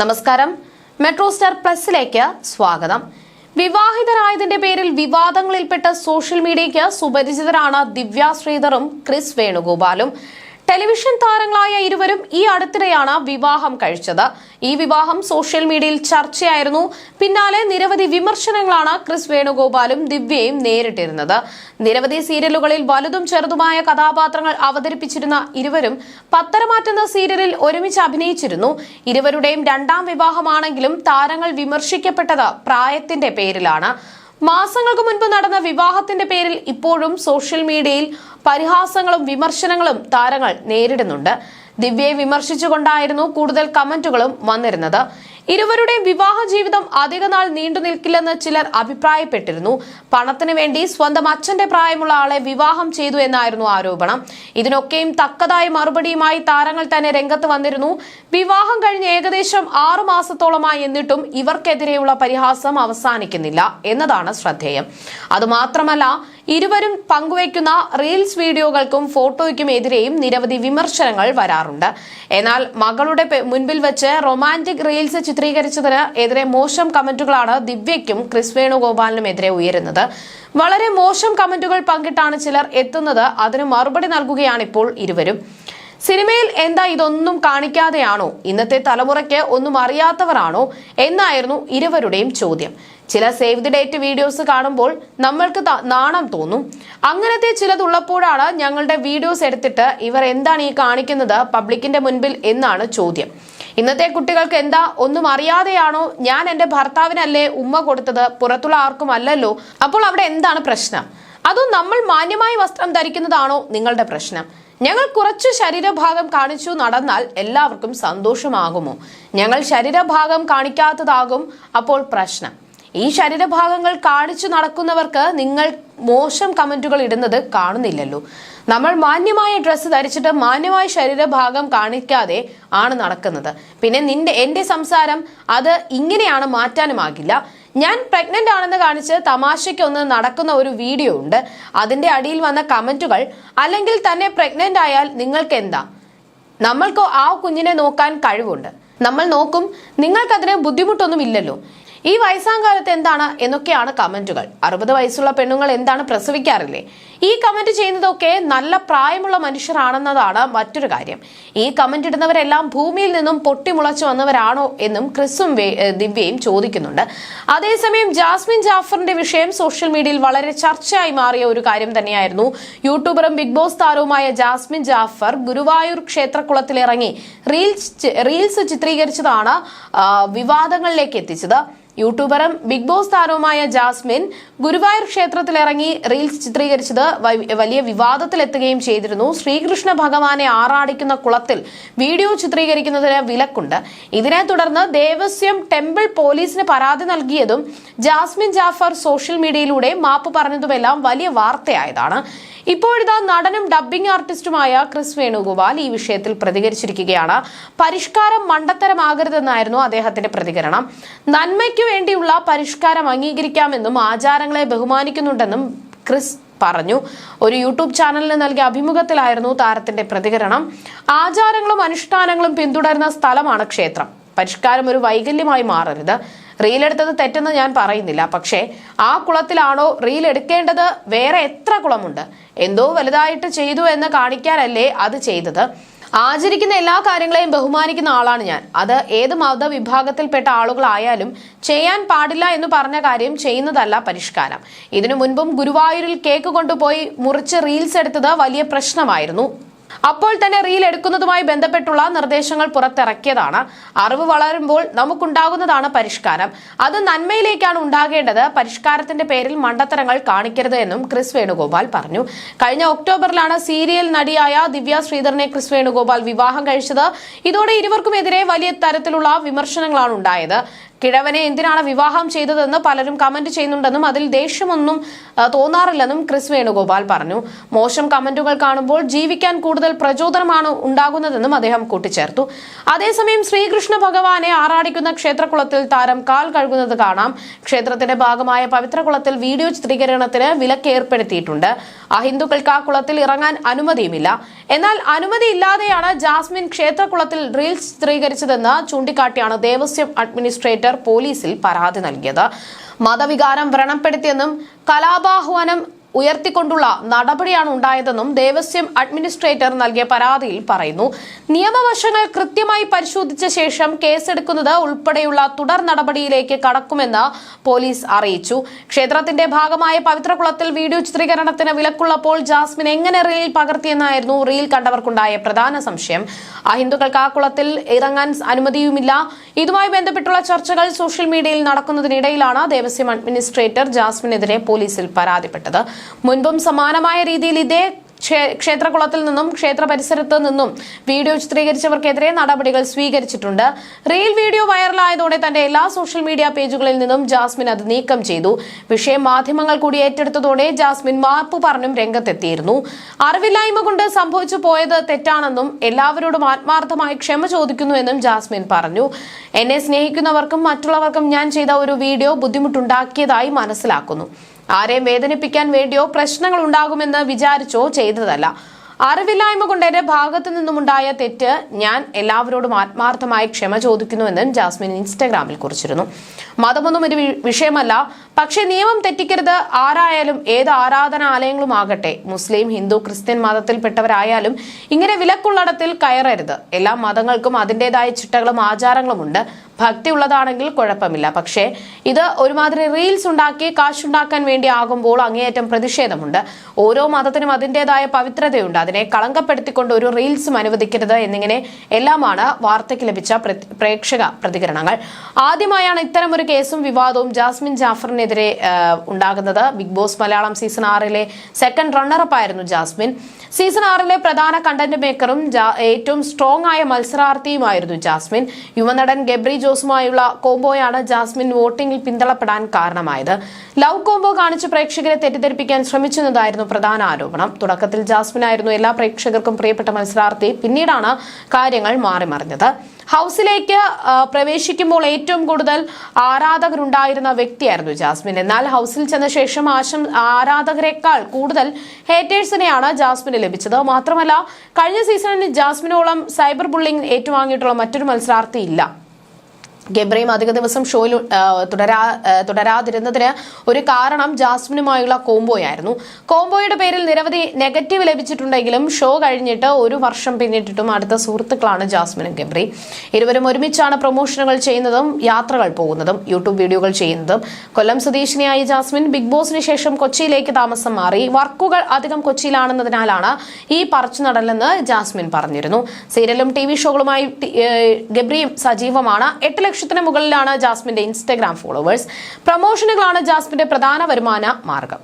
നമസ്കാരം. Metro star പ്ലസിലേക്ക് സ്വാഗതം. വിവാഹിതരായതിന്റെ പേരിൽ വിവാദങ്ങളിൽപ്പെട്ട സോഷ്യൽ മീഡിയയ്ക്ക് സുപരിചിതരാണ് ദിവ്യ ശ്രീധറും ക്രിസ് വേണുഗോപാലും. ടെലിവിഷൻ താരങ്ങളായ ഇരുവരും ഈ അടുത്തിടെയാണ് വിവാഹം കഴിച്ചത്. ഈ വിവാഹം സോഷ്യൽ മീഡിയയിൽ ചർച്ചയായിരുന്നു. പിന്നാലെ നിരവധി വിമർശനങ്ങളാണ് ക്രിസ് വേണുഗോപാലും ദിവ്യയും നേരിട്ടിരുന്നത്. നിരവധി സീരിയലുകളിൽ വലുതും ചെറുതുമായ കഥാപാത്രങ്ങൾ അവതരിപ്പിച്ചിരുന്ന ഇരുവരും പത്തരമാറ്റുന്ന സീരിയലിൽ ഒരുമിച്ച് അഭിനയിച്ചിരുന്നു. ഇരുവരുടെയും രണ്ടാം വിവാഹമാണെങ്കിലും താരങ്ങൾ വിമർശിക്കപ്പെട്ടത് പ്രായത്തിന്റെ പേരിലാണ്. മാസങ്ങൾക്ക് മുൻപ് നടന്ന വിവാഹത്തിന്റെ പേരിൽ ഇപ്പോഴും സോഷ്യൽ മീഡിയയിൽ പരിഹാസങ്ങളും വിമർശനങ്ങളും താരങ്ങൾ നേരിടുന്നുണ്ട്. ദിവ്യയെ വിമർശിച്ചുകൊണ്ടായിരുന്നു കൂടുതൽ കമന്റുകളും വന്നിരുന്നത്. ഇരുവരുടെയും വിവാഹ ജീവിതം അധികനാൾ നീണ്ടു നിൽക്കില്ലെന്ന് ചിലർ അഭിപ്രായപ്പെട്ടിരുന്നു. പണത്തിന് വേണ്ടി സ്വന്തം അച്ഛന്റെ പ്രായമുള്ള ആളെ വിവാഹം ചെയ്തു എന്നായിരുന്നു ആരോപണം. ഇതിനൊക്കെയും തക്കതായ മറുപടിയുമായി താരങ്ങൾ തന്നെ രംഗത്ത് വന്നിരുന്നു. വിവാഹം കഴിഞ്ഞ് ഏകദേശം ആറു മാസത്തോളമായി എന്നിട്ടും ഇവർക്കെതിരെയുള്ള പരിഹാസം അവസാനിക്കുന്നില്ല എന്നതാണ് ശ്രദ്ധേയം. അതുമാത്രമല്ല ഇരുവരും പങ്കുവയ്ക്കുന്ന റീൽസ് വീഡിയോകൾക്കും ഫോട്ടോയ്ക്കും എതിരെയും നിരവധി വിമർശനങ്ങൾ വരാറുണ്ട്. എന്നാൽ മകളുടെ മുൻപിൽ വെച്ച് റൊമാന്റിക് റീൽസ് ചിത്രീകരിച്ചതിന് എതിരെ മോശം കമന്റുകളാണ് ദിവ്യയ്ക്കും ക്രിസ് വേണുഗോപാലിനും എതിരെ ഉയരുന്നത്. വളരെ മോശം കമന്റുകൾ പങ്കിട്ടാണ് ചിലർ എത്തുന്നത്. അതിന് മറുപടി നൽകുകയാണിപ്പോൾ ഇരുവരും. സിനിമയിൽ എന്താ ഇതൊന്നും കാണിക്കാതെയാണോ? ഇന്നത്തെ തലമുറയ്ക്ക് ഒന്നും അറിയാത്തവരാണോ? എന്നായിരുന്നു ഇരുവരുടെയും ചോദ്യം. ചില സേവ് ദി ഡേറ്റ് വീഡിയോസ് കാണുമ്പോൾ നമ്മൾക്ക് നാണം തോന്നും. അങ്ങനത്തെ ചിലതുള്ളപ്പോഴാണ് ഞങ്ങളുടെ വീഡിയോസ് എടുത്തിട്ട് ഇവർ എന്താണ് ഈ കാണിക്കുന്നത് പബ്ലിക്കിന്റെ മുൻപിൽ എന്നാണ് ചോദ്യം. ഇന്നത്തെ കുട്ടികൾക്ക് എന്താ ഒന്നും അറിയാതെയാണോ? ഞാൻ എന്റെ ഭർത്താവിനല്ലേ ഉമ്മ കൊടുത്തത്? പുറത്തുള്ള ആർക്കും അല്ലല്ലോ. അപ്പോൾ അവിടെ എന്താണ് പ്രശ്നം? അതും നമ്മൾ മാന്യമായി വസ്ത്രം ധരിക്കുന്നതാണോ നിങ്ങളുടെ പ്രശ്നം? ഞങ്ങൾ കുറച്ച് ശരീരഭാഗം കാണിച്ചു നടന്നാൽ എല്ലാവർക്കും സന്തോഷമാകുമോ? ഞങ്ങൾ ശരീരഭാഗം കാണിക്കാത്തതാകും അപ്പോൾ പ്രശ്നം. ഈ ശരീരഭാഗങ്ങൾ കാണിച്ചു നടക്കുന്നവർക്ക് നിങ്ങൾ മോശം കമന്റുകൾ ഇടുന്നത് കാണുന്നില്ലല്ലോ. നമ്മൾ മാന്യമായ ഡ്രസ്സ് ധരിച്ചിട്ട് മാന്യമായ ശരീരഭാഗം കാണിക്കാതെ ആണ് നടക്കുന്നത്. പിന്നെ നിന്റെ എന്റെ സംസാരം അത് ഇങ്ങനെയാണ് മാറ്റാനുമാകില്ല ഞാൻ പ്രഗ്നന്റ് ആണെന്ന് കാണിച്ച് തമാശയ്ക്കൊന്ന് നടക്കുന്ന ഒരു വീഡിയോ ഉണ്ട്. അതിന്റെ അടിയിൽ വന്ന കമന്റുകൾ അല്ലെങ്കിൽ തന്നെ പ്രഗ്നന്റ് ആയാൽ നിങ്ങൾക്ക് എന്താ? നമ്മൾക്ക് ആ കുഞ്ഞിനെ നോക്കാൻ കഴിവുണ്ട്. നമ്മൾ നോക്കും നിങ്ങൾക്കതിന് ബുദ്ധിമുട്ടൊന്നും ഇല്ലല്ലോ ഈ വയസ്സാം കാലത്ത് എന്താണ് എന്നൊക്കെയാണ് കമന്റുകൾ. അറുപത് വയസ്സുള്ള പെണ്ണുങ്ങൾ എന്താണ് പ്രസവിക്കാറില്ലേ? ഈ കമന്റ് ചെയ്യുന്നതൊക്കെ നല്ല പ്രായമുള്ള മനുഷ്യരാണെന്നതാണ് മറ്റൊരു കാര്യം. ഈ കമന്റ് ഇടുന്നവരെല്ലാം ഭൂമിയിൽ നിന്നും പൊട്ടിമുളച്ചു വന്നവരാണോ എന്നും ക്രിസും ദിവ്യയും ചോദിക്കുന്നുണ്ട്. അതേസമയം ജാസ്മിൻ ജാഫറിന്റെ വിഷയം സോഷ്യൽ മീഡിയയിൽ വളരെ ചർച്ചയായി മാറിയ ഒരു കാര്യം തന്നെയായിരുന്നു. യൂട്യൂബറും ബിഗ് ബോസ് താരവുമായ ജാസ്മിൻ ജാഫർ ഗുരുവായൂർ ക്ഷേത്രക്കുളത്തിലിറങ്ങി റീൽസ് റീൽസ് ചിത്രീകരിച്ചതാണ് വിവാദങ്ങളിലേക്ക് എത്തിച്ചത്. യൂട്യൂബറും ബിഗ് ബോസ് താരവുമായ ജാസ്മിൻ ഗുരുവായൂർ ക്ഷേത്രത്തിലിറങ്ങി റീൽസ് ചിത്രീകരിച്ചത് വലിയ വിവാദത്തിലെത്തുകയും ചെയ്തിരുന്നു. ശ്രീകൃഷ്ണ ഭഗവാനെ ആറാടിക്കുന്ന കുളത്തിൽ വീഡിയോ ചിത്രീകരിക്കുന്നതിന് വിലക്കുണ്ട്. ഇതിനെ തുടർന്ന് ദേവസ്വം ടെമ്പിൾ പോലീസിന് പരാതി നൽകിയതും ജാസ്മിൻ ജാഫർ സോഷ്യൽ മീഡിയയിലൂടെ മാപ്പ് പറഞ്ഞതുമെല്ലാം വലിയ വാർത്തയായതാണ്. ഇപ്പോഴിതാ നടനും ഡബ്ബിംഗ് ആർട്ടിസ്റ്റുമായ ക്രിസ് വേണുഗോപാൽ ഈ വിഷയത്തിൽ പ്രതികരിച്ചിരിക്കുകയാണ്. പരിഷ്കാരം മണ്ടത്തരമാകരുതെന്നായിരുന്നു അദ്ദേഹത്തിന്റെ പ്രതികരണം. നന്മയ്ക്കു വേണ്ടിയുള്ള പരിഷ്കാരം അംഗീകരിക്കാമെന്നും ആചാരങ്ങളെ ബഹുമാനിക്കുന്നുണ്ടെന്നും ക്രിസ് പറഞ്ഞു. ഒരു യൂട്യൂബ് ചാനലിന് നൽകിയ അഭിമുഖത്തിലായിരുന്നു താരത്തിന്റെ പ്രതികരണം. ആചാരങ്ങളും അനുഷ്ഠാനങ്ങളും പിന്തുടരുന്ന സ്ഥലമാണ് ക്ഷേത്രം. പരിഷ്കാരം ഒരു വൈകല്യമായി മാറരുത്. റീൽ എടുത്തത് തെറ്റെന്ന് ഞാൻ പറയുന്നില്ല. പക്ഷേ ആ കുളത്തിലാണോ റീൽ എടുക്കേണ്ടത്? വേറെ എത്ര കുളമുണ്ട്? എന്തോ വലുതായിട്ട് ചെയ്തു എന്ന് കാണിക്കാനല്ലേ അത് ചെയ്തത്. ആചരിക്കുന്ന എല്ലാ കാര്യങ്ങളെയും ബഹുമാനിക്കുന്ന ആളാണ് ഞാൻ. അത് ഏത് മതവിഭാഗത്തിൽപ്പെട്ട ആളുകളായാലും ചെയ്യാൻ പാടില്ല എന്ന് പറഞ്ഞ കാര്യം ചെയ്യുന്നതല്ല പരിഷ്കാരം. ഇതിനു മുൻപും ഗുരുവായൂരിൽ കേക്ക് കൊണ്ടുപോയി മുറിച്ച് റീൽസ് എടുത്തത് വലിയ പ്രശ്നമായിരുന്നു. അപ്പോൾ തന്നെ റീൽ എടുക്കുന്നതുമായി ബന്ധപ്പെട്ടുള്ള നിർദ്ദേശങ്ങൾ പുറത്തിറക്കിയതാണ്. അറിവ് വളരുമ്പോൾ നമുക്കുണ്ടാകുന്നതാണ് പരിഷ്കാരം. അത് നന്മയിലേക്കാണ് ഉണ്ടാകേണ്ടത്. പരിഷ്കാരത്തിന്റെ പേരിൽ മണ്ടത്തരങ്ങൾ കാണിക്കരുത് എന്നും ക്രിസ് വേണുഗോപാൽ പറഞ്ഞു. കഴിഞ്ഞ ഒക്ടോബറിലാണ് സീരിയൽ നടിയായ ദിവ്യ ശ്രീധരനെ ക്രിസ് വേണുഗോപാൽ വിവാഹം കഴിച്ചത്. ഇതോടെ ഇരുവർക്കുമെതിരെ വലിയ തരത്തിലുള്ള വിമർശനങ്ങളാണ് ഉണ്ടായത്. കിഴവനെ എന്തിനാണ് വിവാഹം ചെയ്തതെന്ന് പലരും കമന്റ് ചെയ്യുന്നുണ്ടെന്നും അതിൽ ദേഷ്യമൊന്നും തോന്നാറില്ലെന്നും ക്രിസ് വേണുഗോപാൽ പറഞ്ഞു. മോശം കമന്റുകൾ കാണുമ്പോൾ ജീവിക്കാൻ കൂടുതൽ പ്രചോദനമാണ് ഉണ്ടാകുന്നതെന്നും അദ്ദേഹം കൂട്ടിച്ചേർത്തു. അതേസമയം ശ്രീകൃഷ്ണ ഭഗവാനെ ആറാടിക്കുന്ന ക്ഷേത്രകുളത്തിൽ താരം കാൽ കഴുകുന്നത് കാണാം. ക്ഷേത്രത്തിന്റെ ഭാഗമായ പവിത്രകുളത്തിൽ വീഡിയോ ചിത്രീകരണത്തിന് വിലക്ക് ഏർപ്പെടുത്തിയിട്ടുണ്ട് അഹിന്ദുക്കൾക്ക് ആ കുളത്തിൽ ഇറങ്ങാൻ അനുമതിയുമില്ല. എന്നാൽ അനുമതി ഇല്ലാതെയാണ് ജാസ്മിൻ ക്ഷേത്രകുളത്തിൽ റീൽസ് ചിത്രീകരിച്ചതെന്ന് ചൂണ്ടിക്കാട്ടിയാണ് ദേവസ്വം അഡ്മിനിസ്ട്രേറ്റർ പോലീസിൽ പരാതി നൽകിയത്. മതവികാരം വ്രണപ്പെടുത്തിയെന്നും കലാപാഹ്വാനം ഉയർത്തിക്കൊണ്ടുള്ള നടപടിയാണ് ഉണ്ടായതെന്നും ദേവസ്വം അഡ്മിനിസ്ട്രേറ്റർ നൽകിയ പരാതിയിൽ പറയുന്നു. നിയമവശങ്ങൾ കൃത്യമായി പരിശോധിച്ച ശേഷം കേസെടുക്കുന്നത് ഉൾപ്പെടെയുള്ള തുടർ നടപടിയിലേക്ക് കടക്കുമെന്ന് പോലീസ് അറിയിച്ചു. ക്ഷേത്രത്തിന്റെ ഭാഗമായ പവിത്രകുളത്തിൽ വീഡിയോ ചിത്രീകരണത്തിന് വിലക്കുള്ളപ്പോൾ ജാസ്മിൻ എങ്ങനെ റീൽ പകർത്തിയെന്നായിരുന്നു റീൽ കണ്ടവർക്കുണ്ടായ പ്രധാന സംശയം. അഹിന്ദുക്കൾക്ക് ആ കുളത്തിൽ ഇറങ്ങാൻ അനുമതിയുമില്ല. ഇതുമായി ബന്ധപ്പെട്ടുള്ള ചർച്ചകൾ സോഷ്യൽ മീഡിയയിൽ നടക്കുന്നതിനിടയിലാണ് ദേവസ്വം അഡ്മിനിസ്ട്രേറ്റർ ജാസ്മിനെതിരെ പോലീസിൽ പരാതിപ്പെട്ടത്. മുൻപും സമാനമായ രീതിയിൽ ഇതേ ക്ഷേത്രകുളത്തിൽ നിന്നും ക്ഷേത്ര പരിസരത്ത് നിന്നും വീഡിയോ ചിത്രീകരിച്ചവർക്കെതിരെ നടപടികൾ സ്വീകരിച്ചിട്ടുണ്ട്. റീൽ വീഡിയോ വൈറലായതോടെ തന്റെ എല്ലാ സോഷ്യൽ മീഡിയ പേജുകളിൽ നിന്നും ജാസ്മിൻ അത് നീക്കം ചെയ്തു. വിഷയം മാധ്യമങ്ങൾ കൂടി ഏറ്റെടുത്തതോടെ ജാസ്മിൻ മാപ്പ് പറഞ്ഞും രംഗത്തെത്തിയിരുന്നു. അറിവില്ലായ്മ കൊണ്ട് സംഭവിച്ചു പോയത് തെറ്റാണെന്നും എല്ലാവരോടും ആത്മാർത്ഥമായി ക്ഷമ ചോദിക്കുന്നുവെന്നും ജാസ്മിൻ പറഞ്ഞു. എന്നെ സ്നേഹിക്കുന്നവർക്കും മറ്റുള്ളവർക്കും ഞാൻ ചെയ്ത ഒരു വീഡിയോ ബുദ്ധിമുട്ടുണ്ടാക്കിയതായി മനസ്സിലാക്കുന്നു. ആരെയും വേദനിപ്പിക്കാൻ വേണ്ടിയോ പ്രശ്നങ്ങൾ ഉണ്ടാകുമെന്ന് വിചാരിച്ചോ ചെയ്തതല്ല. അറിവില്ലായ്മ കൊണ്ട് എന്റെ ഭാഗത്തു നിന്നുമുണ്ടായ തെറ്റ് ഞാൻ എല്ലാവരോടും ആത്മാർത്ഥമായി ക്ഷമ ചോദിക്കുന്നുവെന്നും ജാസ്മിൻ ഇൻസ്റ്റാഗ്രാമിൽ കുറിച്ചിരുന്നു. മതമൊന്നും ഒരു വിഷയമല്ല. പക്ഷെ നിയമം തെറ്റിക്കരുത്. ആരായാലും ഏത് ആരാധനാലയങ്ങളും ആകട്ടെ. മുസ്ലിം ഹിന്ദു ക്രിസ്ത്യൻ മതത്തിൽപ്പെട്ടവരായാലും ഇങ്ങനെ വിലക്കുള്ളടത്തിൽ കയറരുത്. എല്ലാ മതങ്ങൾക്കും അതിന്റെതായ ചിട്ടകളും ആചാരങ്ങളും ഉണ്ട് ഭക്തി ഉള്ളതാണെങ്കിൽ കുഴപ്പമില്ല. പക്ഷേ ഇത് ഒരുമാതിരി റീൽസ് ഉണ്ടാക്കി കാശുണ്ടാക്കാൻ വേണ്ടി ആകുമ്പോൾ അങ്ങേയറ്റം പ്രതിഷേധമുണ്ട്. ഓരോ മതത്തിനും അതിന്റെതായ പവിത്രതയുണ്ട്. അതിനെ കളങ്കപ്പെടുത്തിക്കൊണ്ട് ഒരു റീൽസും അനുവദിക്കരുത് എന്നിങ്ങനെ എല്ലാമാണ് വാർത്തയ്ക്ക് ലഭിച്ച പ്രേക്ഷക പ്രതികരണങ്ങൾ. ആദ്യമായാണ് ഇത്തരം ഒരു കേസും വിവാദവും ജാസ്മിൻ ജാഫറിനെതിരെ ഉണ്ടാകുന്നത്. ബിഗ് ബോസ് മലയാളം സീസൺ ആറിലെ സെക്കൻഡ് റണ്ണറപ്പ് ആയിരുന്നു ജാസ്മിൻ. സീസൺ ആറിലെ പ്രധാന കണ്ടന്റ് മേക്കറും ഏറ്റവും സ്ട്രോങ് ആയ മത്സരാർത്ഥിയുമായിരുന്നു ജാസ്മിൻ. യുവനടൻ ഗബ്രി ജോസുമായുള്ള കോംബോയാണ് ജാസ്മിൻ വോട്ടിംഗിൽ പിന്തള്ളപ്പെടാൻ കാരണമായത്. ലവ് കോംബോ കാണിച്ച് പ്രേക്ഷകരെ തെറ്റിദ്ധരിപ്പിക്കാൻ ശ്രമിച്ചെന്നതായിരുന്നു പ്രധാന ആരോപണം. തുടക്കത്തിൽ ജാസ്മിൻ ആയിരുന്നു എല്ലാ പ്രേക്ഷകർക്കും പ്രിയപ്പെട്ട മത്സരാർത്ഥി പിന്നീടാണ് കാര്യങ്ങൾ മാറിമറിഞ്ഞത്. ഹൗസിലേക്ക് പ്രവേശിക്കുമ്പോൾ ഏറ്റവും കൂടുതൽ ആരാധകരുണ്ടായിരുന്ന വ്യക്തിയായിരുന്നു ജാസ്മിൻ. എന്നാൽ ഹൗസിൽ ചെന്ന ശേഷം ആശം ആരാധകരെക്കാൾ കൂടുതൽ ഹേറ്റേഴ്സിനെയാണ് ജാസ്മിന് ലഭിച്ചത്. മാത്രമല്ല കഴിഞ്ഞ സീസണിൽ ജാസ്മിനോളം സൈബർ ബുള്ളിംഗ് ഏറ്റുവാങ്ങിയിട്ടുള്ള മറ്റൊരു മത്സരാർത്ഥി ഇല്ല. ഗബ്രയും അധിക ദിവസം ഷോയിൽ തുടരാ തുടരാതിരുന്നതിന് ഒരു കാരണം ജാസ്മിനുമായുള്ള കോംബോയായിരുന്നു. കോംബോയുടെ പേരിൽ നിരവധി നെഗറ്റീവ് ലഭിച്ചിട്ടുണ്ടെങ്കിലും ഷോ കഴിഞ്ഞിട്ട് ഒരു വർഷം പിന്നിട്ടിട്ടും അടുത്ത സുഹൃത്തുക്കളാണ് ജാസ്മിനും ഗബ്രി. ഇരുവരും ഒരുമിച്ചാണ് പ്രൊമോഷനുകൾ ചെയ്യുന്നതും യാത്രകൾ പോകുന്നതും യൂട്യൂബ് വീഡിയോകൾ ചെയ്യുന്നതും. കൊല്ലം സ്വദേശിനിയായ ജാസ്മിൻ ബിഗ് ബോസിന് ശേഷം കൊച്ചിയിലേക്ക് താമസം മാറി. വർക്കുകൾ അധികം കൊച്ചിയിലാണെന്നതിനാലാണ് ഈ പറച്ചു നടലെന്ന് ജാസ്മിൻ പറഞ്ഞിരുന്നു. സീരിയലും ടി ഷോകളുമായി ഗബ്രിയും സജീവമാണ്. എട്ട് ലക്ഷത്തിന് മുകളിലാണ് ജാസ്മിന്റെ ഇൻസ്റ്റഗ്രാം ഫോളോവേഴ്സ്. പ്രമോഷനുകളാണ് ജാസ്മിന്റെ പ്രധാന വരുമാന മാർഗം.